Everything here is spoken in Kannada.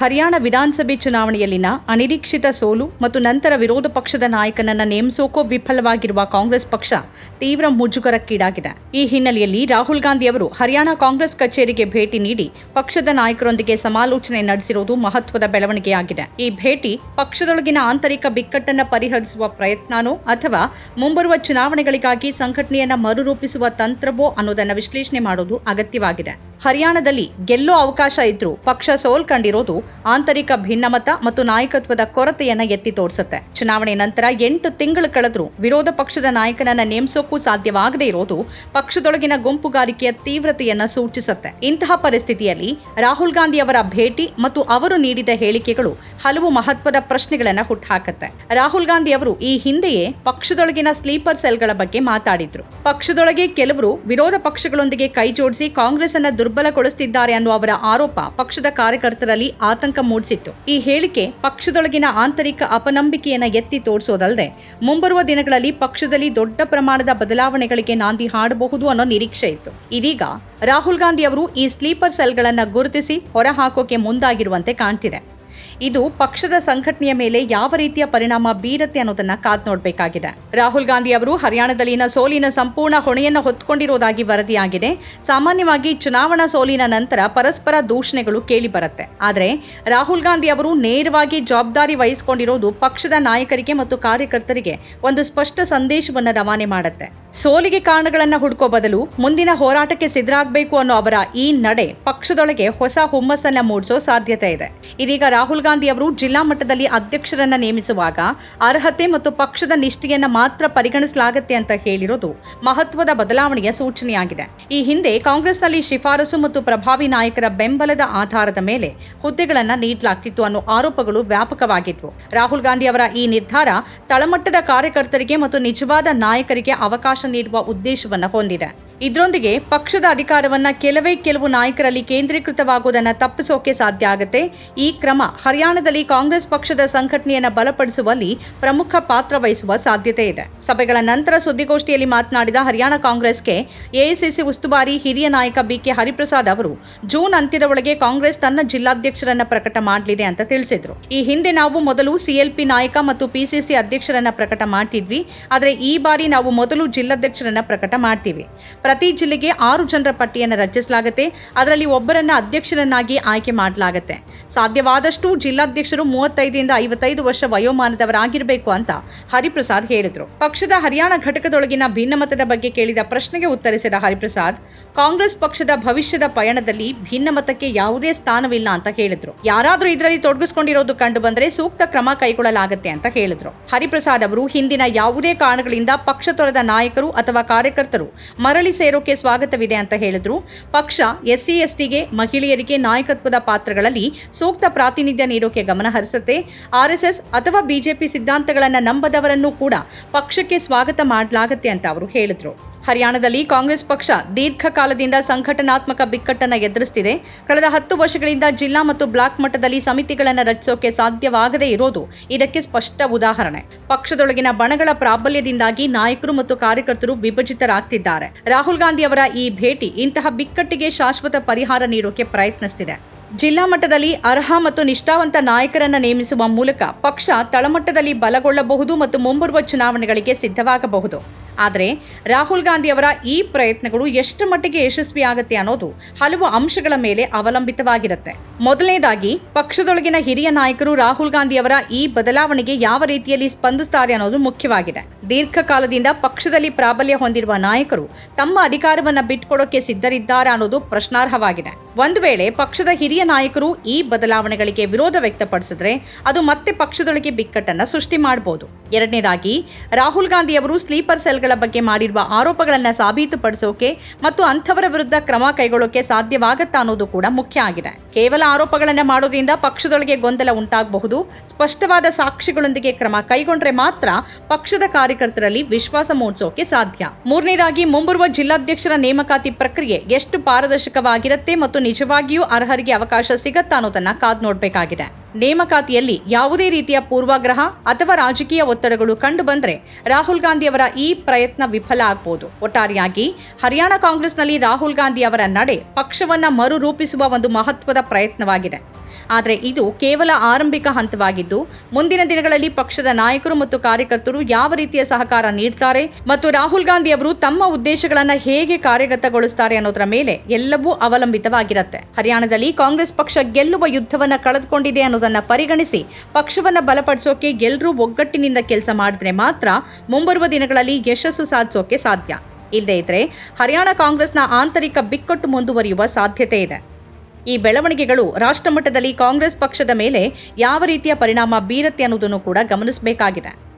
ಹರಿಯಾಣ ವಿಧಾನಸಭೆ ಚುನಾವಣೆಯಲ್ಲಿನ ಅನಿರೀಕ್ಷಿತ ಸೋಲು ಮತ್ತು ನಂತರ ವಿರೋಧ ಪಕ್ಷದ ನಾಯಕನನ್ನ ನೇಮಿಸೋಕೋ ವಿಫಲವಾಗಿರುವ ಕಾಂಗ್ರೆಸ್ ಪಕ್ಷ ತೀವ್ರ ಮುಜುಗರಕ್ಕೀಡಾಗಿದೆ. ಈ ಹಿನ್ನೆಲೆಯಲ್ಲಿ ರಾಹುಲ್ ಗಾಂಧಿ ಅವರು ಹರಿಯಾಣ ಕಾಂಗ್ರೆಸ್ ಕಚೇರಿಗೆ ಭೇಟಿ ನೀಡಿ ಪಕ್ಷದ ನಾಯಕರೊಂದಿಗೆ ಸಮಾಲೋಚನೆ ನಡೆಸಿರುವುದು ಮಹತ್ವದ ಬೆಳವಣಿಗೆಯಾಗಿದೆ. ಈ ಭೇಟಿ ಪಕ್ಷದೊಳಗಿನ ಆಂತರಿಕ ಬಿಕ್ಕಟ್ಟನ್ನು ಪರಿಹರಿಸುವ ಪ್ರಯತ್ನನೋ ಅಥವಾ ಮುಂಬರುವ ಚುನಾವಣೆಗಳಿಗಾಗಿ ಸಂಘಟನೆಯನ್ನು ಮರುರೂಪಿಸುವ ತಂತ್ರವೋ ಅನ್ನೋದನ್ನು ವಿಶ್ಲೇಷಣೆ ಮಾಡೋದು ಅಗತ್ಯವಾಗಿದೆ. ಹರಿಯಾಣದಲ್ಲಿ ಗೆಲ್ಲೋ ಅವಕಾಶ ಇದ್ರೂ ಪಕ್ಷ ಸೋಲ್ಕಂಡಿರೋದು ಆಂತರಿಕ ಭಿನ್ನಮತ ಮತ್ತು ನಾಯಕತ್ವದ ಕೊರತೆಯನ್ನ ಎತ್ತಿ ತೋರಿಸುತ್ತೆ. ಚುನಾವಣೆ ನಂತರ ಎಂಟು ತಿಂಗಳು ಕಳೆದ್ರೂ ವಿರೋಧ ಪಕ್ಷದ ನಾಯಕನನ್ನ ನೇಮಿಸೋಕ್ಕೂ ಸಾಧ್ಯವಾಗದೇ ಇರೋದು ಪಕ್ಷದೊಳಗಿನ ಗುಂಪುಗಾರಿಕೆಯ ತೀವ್ರತೆಯನ್ನ ಸೂಚಿಸುತ್ತೆ. ಇಂತಹ ಪರಿಸ್ಥಿತಿಯಲ್ಲಿ ರಾಹುಲ್ ಗಾಂಧಿ ಅವರ ಭೇಟಿ ಮತ್ತು ಅವರು ನೀಡಿದ ಹೇಳಿಕೆಗಳು ಹಲವು ಮಹತ್ವದ ಪ್ರಶ್ನೆಗಳನ್ನ ಹುಟ್ಟುಹಾಕುತ್ತೆ ರಾಹುಲ್ ಗಾಂಧಿ ಅವರು ಈ ಹಿಂದೆಯೇ ಪಕ್ಷದೊಳಗಿನ ಸ್ಲೀಪರ್ ಸೆಲ್ಗಳ ಬಗ್ಗೆ ಮಾತಾಡಿದ್ರು. ಪಕ್ಷದೊಳಗೆ ಕೆಲವರು ವಿರೋಧ ಪಕ್ಷಗಳೊಂದಿಗೆ ಕೈಜೋಡಿಸಿ ಕಾಂಗ್ರೆಸ್ ಅನ್ನ ದುರ್ಬಲಗೊಳಿಸುತ್ತಿದ್ದಾರೆ ಅನ್ನುವ ಅವರ ಆರೋಪ ಪಕ್ಷದ ಕಾರ್ಯಕರ್ತರಲ್ಲಿ ಆತಂಕ ಮೂಡಿಸಿತ್ತು. ಈ ಹೇಳಿಕೆ ಪಕ್ಷದೊಳಗಿನ ಆಂತರಿಕ ಅಪನಂಬಿಕೆಯನ್ನು ಎತ್ತಿ ತೋರಿಸೋದಲ್ಲದೆ ಮುಂಬರುವ ದಿನಗಳಲ್ಲಿ ಪಕ್ಷದಲ್ಲಿ ದೊಡ್ಡ ಪ್ರಮಾಣದ ಬದಲಾವಣೆಗಳಿಗೆ ನಾಂದಿ ಹಾಡಬಹುದು ಅನ್ನೋ ನಿರೀಕ್ಷೆ ಇತ್ತು. ಇದೀಗ ರಾಹುಲ್ ಗಾಂಧಿ ಅವರು ಈ ಸ್ಲೀಪರ್ ಸೆಲ್ಗಳನ್ನು ಗುರುತಿಸಿ ಹೊರಹಾಕೋಕೆ ಮುಂದಾಗಿರುವಂತೆ ಕಾಣ್ತಿದೆ. ಇದು ಪಕ್ಷದ ಸಂಘಟನೆಯ ಮೇಲೆ ಯಾವ ರೀತಿಯ ಪರಿಣಾಮ ಬೀರತ್ತೆ ಅನ್ನೋದನ್ನ ಕಾದ್ ನೋಡಬೇಕಾಗಿದೆ. ರಾಹುಲ್ ಗಾಂಧಿ ಅವರು ಹರಿಯಾಣದಲ್ಲಿನ ಸೋಲಿನ ಸಂಪೂರ್ಣ ಹೊಣೆಯನ್ನು ಹೊತ್ತುಕೊಂಡಿರುವುದಾಗಿ ವರದಿಯಾಗಿದೆ. ಸಾಮಾನ್ಯವಾಗಿ ಚುನಾವಣಾ ಸೋಲಿನ ನಂತರ ಪರಸ್ಪರ ದೂಷಣೆಗಳು ಕೇಳಿ ಬರುತ್ತೆ. ಆದರೆ ರಾಹುಲ್ ಗಾಂಧಿ ಅವರು ನೇರವಾಗಿ ಜವಾಬ್ದಾರಿ ವಹಿಸಿಕೊಂಡಿರೋದು ಪಕ್ಷದ ನಾಯಕರಿಗೆ ಮತ್ತು ಕಾರ್ಯಕರ್ತರಿಗೆ ಒಂದು ಸ್ಪಷ್ಟ ಸಂದೇಶವನ್ನು ರವಾನೆ ಮಾಡುತ್ತೆ. ಸೋಲಿಗೆ ಕಾರಣಗಳನ್ನ ಹುಡುಕೋ ಬದಲು ಮುಂದಿನ ಹೋರಾಟಕ್ಕೆ ಸಿದ್ಧರಾಗಬೇಕು ಅನ್ನೋ ಅವರ ಈ ನಡೆ ಪಕ್ಷದೊಳಗೆ ಹೊಸ ಹುಮ್ಮಸ್ಸನ್ನ ಮೂಡಿಸೋ ಸಾಧ್ಯತೆ ಇದೆ. ಇದೀಗ ರಾಹುಲ್ ಗಾಂಧಿ ಅವರು ಜಿಲ್ಲಾ ಮಟ್ಟದಲ್ಲಿ ಅಧ್ಯಕ್ಷರನ್ನ ನೇಮಿಸುವಾಗ ಅರ್ಹತೆ ಮತ್ತು ಪಕ್ಷದ ನಿಷ್ಠೆಯನ್ನ ಮಾತ್ರ ಪರಿಗಣಿಸಲಾಗುತ್ತೆ ಅಂತ ಹೇಳಿರೋದು ಮಹತ್ವದ ಬದಲಾವಣೆಯ ಸೂಚನೆಯಾಗಿದೆ. ಈ ಹಿಂದೆ ಕಾಂಗ್ರೆಸ್ನಲ್ಲಿ ಶಿಫಾರಸು ಮತ್ತು ಪ್ರಭಾವಿ ನಾಯಕರ ಬೆಂಬಲದ ಆಧಾರದ ಮೇಲೆ ಹುದ್ದೆಗಳನ್ನ ನೀಡಲಾಗ್ತಿತ್ತು ಅನ್ನೋ ಆರೋಪಗಳು ವ್ಯಾಪಕವಾಗಿದ್ವು. ರಾಹುಲ್ ಗಾಂಧಿ ಅವರ ಈ ನಿರ್ಧಾರ ತಳಮಟ್ಟದ ಕಾರ್ಯಕರ್ತರಿಗೆ ಮತ್ತು ನಿಜವಾದ ನಾಯಕರಿಗೆ ಅವಕಾಶ ನೀಡುವ ಉದ್ದೇಶವನ್ನ ಹೊಂದಿದೆ. ಇದರೊಂದಿಗೆ ಪಕ್ಷದ ಅಧಿಕಾರವನ್ನ ಕೆಲವೇ ಕೆಲವು ನಾಯಕರಲ್ಲಿ ಕೇಂದ್ರೀಕೃತವಾಗುವುದನ್ನು ತಪ್ಪಿಸೋಕೆ ಸಾಧ್ಯ ಆಗುತ್ತೆ. ಈ ಕ್ರಮ ಹರಿಯಾಣದಲ್ಲಿ ಕಾಂಗ್ರೆಸ್ ಪಕ್ಷದ ಸಂಘಟನೆಯನ್ನು ಬಲಪಡಿಸುವಲ್ಲಿ ಪ್ರಮುಖ ಪಾತ್ರ ವಹಿಸುವ ಸಾಧ್ಯತೆ ಇದೆ. ಸಭೆಗಳ ನಂತರ ಸುದ್ದಿಗೋಷ್ಠಿಯಲ್ಲಿ ಮಾತನಾಡಿದ ಹರಿಯಾಣ ಕಾಂಗ್ರೆಸ್ಗೆ ಎಐಸಿಸಿ ಉಸ್ತುವಾರಿ ಹಿರಿಯ ನಾಯಕ ಬಿಕೆ ಹರಿಪ್ರಸಾದ್ ಅವರು, ಜೂನ್ ಅಂತ್ಯದ ಒಳಗೆ ಕಾಂಗ್ರೆಸ್ ತನ್ನ ಜಿಲ್ಲಾಧ್ಯಕ್ಷರನ್ನ ಪ್ರಕಟ ಮಾಡಲಿದೆ ಅಂತ ತಿಳಿಸಿದ್ರು. ಈ ಹಿಂದೆ ನಾವು ಮೊದಲು ಸಿಎಲ್ಪಿ ನಾಯಕ ಮತ್ತು ಪಿಸಿಸಿ ಅಧ್ಯಕ್ಷರನ್ನ ಪ್ರಕಟ ಮಾಡ್ತಿದ್ವಿ. ಆದರೆ ಈ ಬಾರಿ ನಾವು ಮೊದಲು ಜಿಲ್ಲಾಧ್ಯಕ್ಷರನ್ನ ಪ್ರಕಟ ಮಾಡ್ತೀವಿ. ಪ್ರತಿ ಜಿಲ್ಲೆಗೆ ಆರು ಜನರ ಪಟ್ಟಿಯನ್ನು ರಚಿಸಲಾಗುತ್ತೆ. ಅದರಲ್ಲಿ ಒಬ್ಬರನ್ನ ಅಧ್ಯಕ್ಷರನ್ನಾಗಿ ಆಯ್ಕೆ ಮಾಡಲಾಗುತ್ತೆ. ಸಾಧ್ಯವಾದಷ್ಟು ಜಿಲ್ಲಾಧ್ಯಕ್ಷರು ಮೂವತ್ತೈದರಿಂದ ಐವತ್ತೈದು ವರ್ಷ ವಯೋಮಾನದವರಾಗಿರಬೇಕು ಅಂತ ಹರಿಪ್ರಸಾದ್ ಹೇಳಿದ್ರು. ಪಕ್ಷದ ಹರಿಯಾಣ ಘಟಕದೊಳಗಿನ ಭಿನ್ನಮತದ ಬಗ್ಗೆ ಕೇಳಿದ ಪ್ರಶ್ನೆಗೆ ಉತ್ತರಿಸಿದ ಹರಿಪ್ರಸಾದ್, ಕಾಂಗ್ರೆಸ್ ಪಕ್ಷದ ಭವಿಷ್ಯದ ಪಯಣದಲ್ಲಿ ಭಿನ್ನಮತಕ್ಕೆ ಯಾವುದೇ ಸ್ಥಾನವಿಲ್ಲ ಅಂತ ಹೇಳಿದ್ರು. ಯಾರಾದರೂ ಇದರಲ್ಲಿ ತೊಡಗಿಸಿಕೊಂಡಿರೋದು ಕಂಡು ಬಂದರೆ ಸೂಕ್ತ ಕ್ರಮ ಕೈಗೊಳ್ಳಲಾಗುತ್ತೆ ಅಂತ ಹೇಳಿದ್ರು. ಹರಿಪ್ರಸಾದ್ ಅವರು ಹಿಂದಿನ ಯಾವುದೇ ಕಾರಣಗಳಿಂದ ಪಕ್ಷ ತೊರೆದ ನಾಯಕರು ಅಥವಾ ಕಾರ್ಯಕರ್ತರು ಮರಳಿ ಸೇರೋಕೆ ಸ್ವಾಗತವಿದೆ ಅಂತ ಹೇಳಿದ್ರು. ಪಕ್ಷ, ಎಸ್ಸಿ, ಎಸ್ಟಿಗೆ ಮಹಿಳೆಯರಿಗೆ ನಾಯಕತ್ವದ ಪಾತ್ರಗಳಲ್ಲಿ ಸೂಕ್ತ ಪ್ರಾತಿನಿಧ್ಯ ನೀಡೋಕೆ ಗಮನ ಹರಿಸುತ್ತೆ. ಆರ್ಎಸ್ಎಸ್ ಅಥವಾ ಬಿಜೆಪಿ ಸಿದ್ಧಾಂತಗಳನ್ನು ನಂಬದವರನ್ನು ಕೂಡ ಪಕ್ಷಕ್ಕೆ ಸ್ವಾಗತ ಮಾಡಲಾಗುತ್ತೆ ಅಂತ ಅವರು ಹೇಳಿದ್ರು. ಹರಿಯಾಣದಲ್ಲಿ ಕಾಂಗ್ರೆಸ್ ಪಕ್ಷ ದೀರ್ಘಕಾಲದಿಂದ ಸಂಘಟನಾತ್ಮಕ ಬಿಕ್ಕಟ್ಟನ್ನು ಎದುರಿಸುತ್ತಿದೆ ಕಳೆದ ಹತ್ತು ವರ್ಷಗಳಿಂದ ಜಿಲ್ಲಾ ಮತ್ತು ಬ್ಲಾಕ್ ಮಟ್ಟದಲ್ಲಿ ಸಮಿತಿಗಳನ್ನು ರಚಿಸೋಕೆ ಸಾಧ್ಯವಾಗದೇ ಇರೋದು ಇದಕ್ಕೆ ಸ್ಪಷ್ಟ ಉದಾಹರಣೆ. ಪಕ್ಷದೊಳಗಿನ ಬಣಗಳ ಪ್ರಾಬಲ್ಯದಿಂದಾಗಿ ನಾಯಕರು ಮತ್ತು ಕಾರ್ಯಕರ್ತರು ವಿಭಜಿತರಾಗ್ತಿದ್ದಾರೆ. ರಾಹುಲ್ ಗಾಂಧಿ ಅವರ ಈ ಭೇಟಿ ಇಂತಹ ಬಿಕ್ಕಟ್ಟಿಗೆ ಶಾಶ್ವತ ಪರಿಹಾರ ನೀಡೋಕೆ ಪ್ರಯತ್ನಿಸುತ್ತಿದೆ ಜಿಲ್ಲಾ ಮಟ್ಟದಲ್ಲಿ ಅರ್ಹ ಮತ್ತು ನಿಷ್ಠಾವಂತ ನಾಯಕರನ್ನ ನೇಮಿಸುವ ಮೂಲಕ ಪಕ್ಷ ತಳಮಟ್ಟದಲ್ಲಿ ಬಲಗೊಳ್ಳಬಹುದು ಮತ್ತು ಮುಂಬರುವ ಚುನಾವಣೆಗಳಿಗೆ ಸಿದ್ಧವಾಗಬಹುದು. ಆದರೆ ರಾಹುಲ್ ಗಾಂಧಿ ಅವರ ಈ ಪ್ರಯತ್ನಗಳು ಎಷ್ಟು ಮಟ್ಟಿಗೆ ಯಶಸ್ವಿ ಆಗುತ್ತೆ ಅನ್ನೋದು ಹಲವು ಅಂಶಗಳ ಮೇಲೆ ಅವಲಂಬಿತವಾಗಿರುತ್ತೆ. ಮೊದಲನೇದಾಗಿ, ಪಕ್ಷದೊಳಗಿನ ಹಿರಿಯ ನಾಯಕರು ರಾಹುಲ್ ಗಾಂಧಿ ಅವರ ಈ ಬದಲಾವಣೆಗೆ ಯಾವ ರೀತಿಯಲ್ಲಿ ಸ್ಪಂದಿಸುತ್ತಾರೆ ಅನ್ನೋದು ಮುಖ್ಯವಾಗಿದೆ. ದೀರ್ಘಕಾಲದಿಂದ ಪಕ್ಷದಲ್ಲಿ ಪ್ರಾಬಲ್ಯ ಹೊಂದಿರುವ ನಾಯಕರು ತಮ್ಮ ಅಧಿಕಾರವನ್ನು ಬಿಟ್ಕೊಡೋಕೆ ಸಿದ್ಧರಿದ್ದಾರೆ ಅನ್ನೋದು ಪ್ರಶ್ನಾರ್ಹವಾಗಿದೆ. ಒಂದು ವೇಳೆ ಪಕ್ಷದ ಹಿರಿಯ ನಾಯಕರು ಈ ಬದಲಾವಣೆಗಳಿಗೆ ವಿರೋಧ ವ್ಯಕ್ತಪಡಿಸಿದ್ರೆ ಅದು ಮತ್ತೆ ಪಕ್ಷದೊಳಗೆ ಬಿಕ್ಕಟ್ಟನ್ನು ಸೃಷ್ಟಿ ಮಾಡಬಹುದು ಎರಡನೇದಾಗಿ, ರಾಹುಲ್ ಗಾಂಧಿ ಅವರು ಸ್ಲೀಪರ್ ಸೆಲ್ಗಳ ಬಗ್ಗೆ ಮಾಡಿರುವ ಆರೋಪಗಳನ್ನ ಸಾಬೀತುಪಡಿಸೋಕೆ ಮತ್ತು ಅಂಥವರ ವಿರುದ್ಧ ಕ್ರಮ ಕೈಗೊಳ್ಳೋಕೆ ಸಾಧ್ಯವಾಗತ್ತಾ ಅನ್ನೋದು ಕೂಡ ಮುಖ್ಯ ಆಗಿದೆ. ಕೇವಲ ಆರೋಪಗಳನ್ನ ಮಾಡೋದ್ರಿಂದ ಪಕ್ಷದೊಳಗೆ ಗೊಂದಲ ಉಂಟಾಗಬಹುದು. ಸ್ಪಷ್ಟವಾದ ಸಾಕ್ಷಿಗಳೊಂದಿಗೆ ಕ್ರಮ ಕೈಗೊಂಡ್ರೆ ಮಾತ್ರ ಪಕ್ಷದ ಕಾರ್ಯಕರ್ತರಲ್ಲಿ ವಿಶ್ವಾಸ ಮೂಡಿಸೋಕೆ ಸಾಧ್ಯ. ಮೂರನೇದಾಗಿ, ಮುಂಬರುವ ಜಿಲ್ಲಾಧ್ಯಕ್ಷರ ನೇಮಕಾತಿ ಪ್ರಕ್ರಿಯೆ ಎಷ್ಟು ಪಾರದರ್ಶಕವಾಗಿರುತ್ತೆ ಮತ್ತು ನಿಜವಾಗಿಯೂ ಅರ್ಹರಿಗೆ ಅವಕಾಶ ಸಿಗತ್ತಾ ಅನ್ನೋದನ್ನ ಕಾದ್ ನೋಡಬೇಕಾಗಿದೆ. ನೇಮಕಾತಿಯಲ್ಲಿ ಯಾವುದೇ ರೀತಿಯ ಪೂರ್ವಾಗ್ರಹ ಅಥವಾ ರಾಜಕೀಯ ಒತ್ತಡಗಳು ಕಂಡು ಬಂದ್ರೆ ರಾಹುಲ್ ಗಾಂಧಿ ಅವರ ಈ ಪ್ರಯತ್ನ ವಿಫಲ ಆಗ್ಬೋದು. ಒಟ್ಟಾರೆಯಾಗಿ ಹರಿಯಾಣ ಕಾಂಗ್ರೆಸ್ನಲ್ಲಿ ರಾಹುಲ್ ಗಾಂಧಿ ಅವರ ನಡೆ ಪಕ್ಷವನ್ನ ಮರುರೂಪಿಸುವ ಒಂದು ಮಹತ್ವದ ಪ್ರಯತ್ನವಾಗಿದೆ. ಆದರೆ ಇದು ಕೇವಲ ಆರಂಭಿಕ ಹಂತವಾಗಿದ್ದು, ಮುಂದಿನ ದಿನಗಳಲ್ಲಿ ಪಕ್ಷದ ನಾಯಕರು ಮತ್ತು ಕಾರ್ಯಕರ್ತರು ಯಾವ ರೀತಿಯ ಸಹಕಾರ ನೀಡ್ತಾರೆ ಮತ್ತು ರಾಹುಲ್ ಗಾಂಧಿ ಅವರು ತಮ್ಮ ಉದ್ದೇಶಗಳನ್ನ ಹೇಗೆ ಕಾರ್ಯಗತಗೊಳಿಸ್ತಾರೆ ಅನ್ನೋದರ ಮೇಲೆ ಎಲ್ಲವೂ ಅವಲಂಬಿತವಾಗಿರುತ್ತೆ. ಹರಿಯಾಣದಲ್ಲಿ ಕಾಂಗ್ರೆಸ್ ಪಕ್ಷ ಗೆಲ್ಲುವ ಯುದ್ಧವನ್ನ ಕಳೆದುಕೊಂಡಿದೆ ಅನ್ನೋದನ್ನ ಪರಿಗಣಿಸಿ ಪಕ್ಷವನ್ನ ಬಲಪಡಿಸೋಕೆ ಎಲ್ಲರೂ ಒಗ್ಗಟ್ಟಿನಿಂದ ಕೆಲಸ ಮಾಡಿದ್ರೆ ಮಾತ್ರ ಮುಂಬರುವ ದಿನಗಳಲ್ಲಿ ಯಶಸ್ಸು ಸಾಧಿಸೋಕೆ ಸಾಧ್ಯ. ಇಲ್ಲದೇ ಇದ್ರೆ ಹರಿಯಾಣ ಕಾಂಗ್ರೆಸ್ನ ಆಂತರಿಕ ಬಿಕ್ಕಟ್ಟು ಮುಂದುವರಿಯುವ ಸಾಧ್ಯತೆ ಇದೆ. ಈ ಬೆಳವಣಿಗೆಗಳು ರಾಷ್ಟ್ರಮಟ್ಟದಲ್ಲಿ ಕಾಂಗ್ರೆಸ್ ಪಕ್ಷದ ಮೇಲೆ ಯಾವ ರೀತಿಯ ಪರಿಣಾಮ ಬೀರುತ್ತೆ ಅನ್ನೋದನ್ನು ಕೂಡ ಗಮನಿಸಬೇಕಾಗಿದೆ.